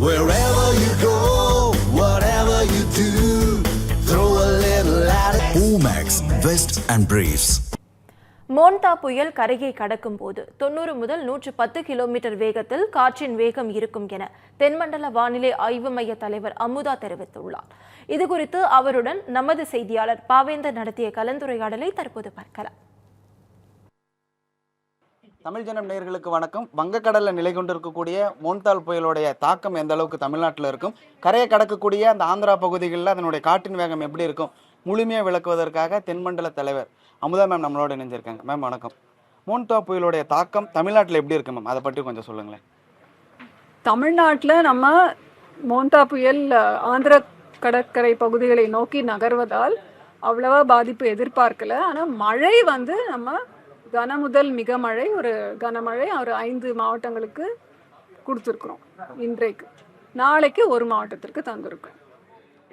Wherever you go, whatever you do, throw a little at it. Omax, Vest and Briefs. Montha புயல் கரையை கடக்கும் போது தொண்ணூறு முதல் நூற்று பத்து கிலோமீட்டர் வேகத்தில் காற்றின் வேகம் இருக்கும் என தென்மண்டல வானிலை ஆய்வு மைய தலைவர் அமுதா தெரிவித்துள்ளார் இதுகுறித்து அவருடன் நமது செய்தியாளர் பாவேந்தர் நடத்திய கலந்துரையாடலை தற்போது பார்க்கலாம் தமிழ் ஜனம் நேர்களுக்கு வணக்கம். வங்கக்கடலில் நிலை கொண்டிருக்கக்கூடிய மோன்தால் புயலுடைய தாக்கம் எந்த அளவுக்கு தமிழ்நாட்டில் இருக்கும்? கரையை கடக்கக்கூடிய அந்த ஆந்திரா பகுதிகளில் அதனுடைய காற்றின் வேகம் எப்படி இருக்கும்? முழுமையாக விளக்குவதற்காக தென்மண்டல தலைவர் அமுதா மேம் நம்மளோட இணைஞ்சிருக்காங்க. மேம் வணக்கம். மோன்தா புயலுடைய தாக்கம் தமிழ்நாட்டில் எப்படி இருக்கு மேம் அதை பற்றி கொஞ்சம் சொல்லுங்களேன். தமிழ்நாட்டில் நம்ம மோன்தா புயல் ஆந்திர கடற்கரை பகுதிகளை நோக்கி நகர்வதால் அவ்வளவா பாதிப்பு எதிர்பார்க்கல. ஆனால் மழை வந்து நம்ம கன முதல் மிக மழை ஒரு கனமழை ஒரு ஐந்து மாவட்டங்களுக்கு கொடுத்துருக்குறோம் இன்றைக்கு. நாளைக்கு ஒரு மாவட்டத்திற்கு தந்திருக்கோம்.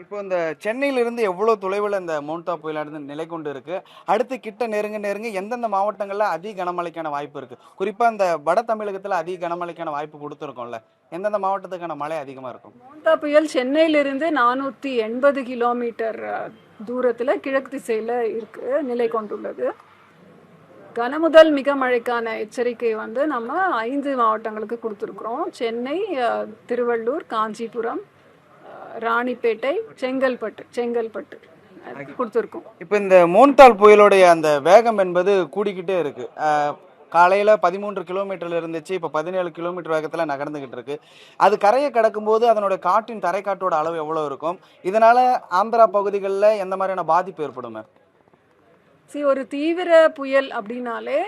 இப்போ இந்த சென்னையிலிருந்து எவ்வளோ தொலைவில் இந்த மோன்தா புயலானது நிலை கொண்டு இருக்கு? அடுத்து கிட்ட நெருங்க நெருங்க எந்தெந்த மாவட்டங்களில் அதிக கனமழைக்கான வாய்ப்பு இருக்கு? குறிப்பாக இந்த வட தமிழகத்தில் அதிக கனமழைக்கான வாய்ப்பு கொடுத்துருக்கோம்ல. எந்தெந்த மாவட்டத்துக்கான மழை அதிகமாக இருக்கும்? மோந்தா புயல் சென்னையிலிருந்து நானூற்றி எண்பது கிலோமீட்டர் தூரத்தில் கிழக்கு திசையில் இருக்கு நிலை கொண்டுள்ளது. கனமுதல் மிக மழைக்கான எச்சரிக்கை வந்து நம்ம ஐந்து மாவட்டங்களுக்கு கொடுத்துருக்குறோம். சென்னை திருவள்ளூர் காஞ்சிபுரம் ராணிப்பேட்டை செங்கல்பட்டு செங்கல்பட்டு கொடுத்துருக்கோம். இப்போ இந்த மோன்தால் புயலுடைய அந்த வேகம் என்பது கூடிக்கிட்டே இருக்கு. காலையில பதிமூன்று கிலோமீட்டர்ல இருந்துச்சு இப்போ பதினேழு கிலோமீட்டர் வேகத்தில் நகர்ந்துகிட்டு இருக்கு. அது கரையை கடக்கும்போது அதனுடைய காற்றின் தரைக்காற்றோட அளவு எவ்வளோ இருக்கும்? இதனால ஆந்திரா பகுதிகளில் எந்த மாதிரியான பாதிப்பு ஏற்படும் சி ஒரு தீவிர புயல் அப்படின்னாலே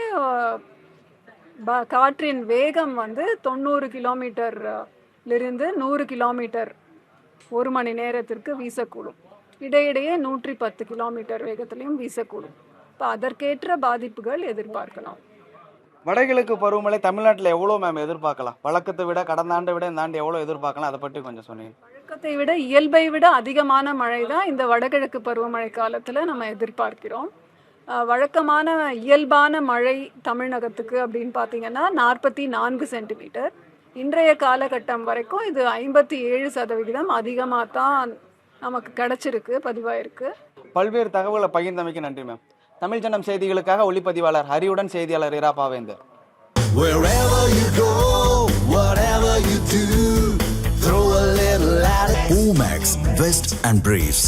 காற்றின் வேகம் வந்து தொண்ணூறு கிலோமீட்டர் அஹ், லிருந்து நூறு கிலோமீட்டர் ஒரு மணி நேரத்திற்கு வீசக்கூடும். இடையிடையே நூற்றி பத்து கிலோமீட்டர் வேகத்திலையும் வீசக்கூடும். இப்போ அதற்கேற்ற பாதிப்புகள் எதிர்பார்க்கலாம். வடகிழக்கு பருவமழை தமிழ்நாட்டில் எவ்வளோ மேம் எதிர்பார்க்கலாம்? வழக்கத்தை விட கடந்த ஆண்டை விட இந்த ஆண்டு எவ்வளோ எதிர்பார்க்கலாம்? அதை பற்றி கொஞ்சம் சொன்னீங்க. வழக்கத்தை விட இயல்பை விட அதிகமான மழை தான் இந்த வடகிழக்கு பருவமழை காலத்தில் நம்ம எதிர்பார்க்கிறோம். வழக்கமான இயல்பான மழை தமிழகத்துக்கு அப்படின்னு பார்த்தீங்கன்னா நாற்பத்தி நான்கு சென்டிமீட்டர் இன்றைய காலகட்டம் வரைக்கும் இது ஐம்பத்தி ஏழு சதவிகிதம் அதிகமாக தான் நமக்கு கிடைச்சிருக்கு பதிவாயிருக்கு பல்வேறு தகவல்களை பகிர்ந்தமைக்கு நன்றி மேம் தமிழ் ஜனம் செய்திகளுக்காக ஒளிப்பதிவாளர் ஹரியுடன் செய்தியாளர் இரா பாவேந்தர் Wherever you go, whatever you do, throw a little at it. Omax, Vest and Briefs.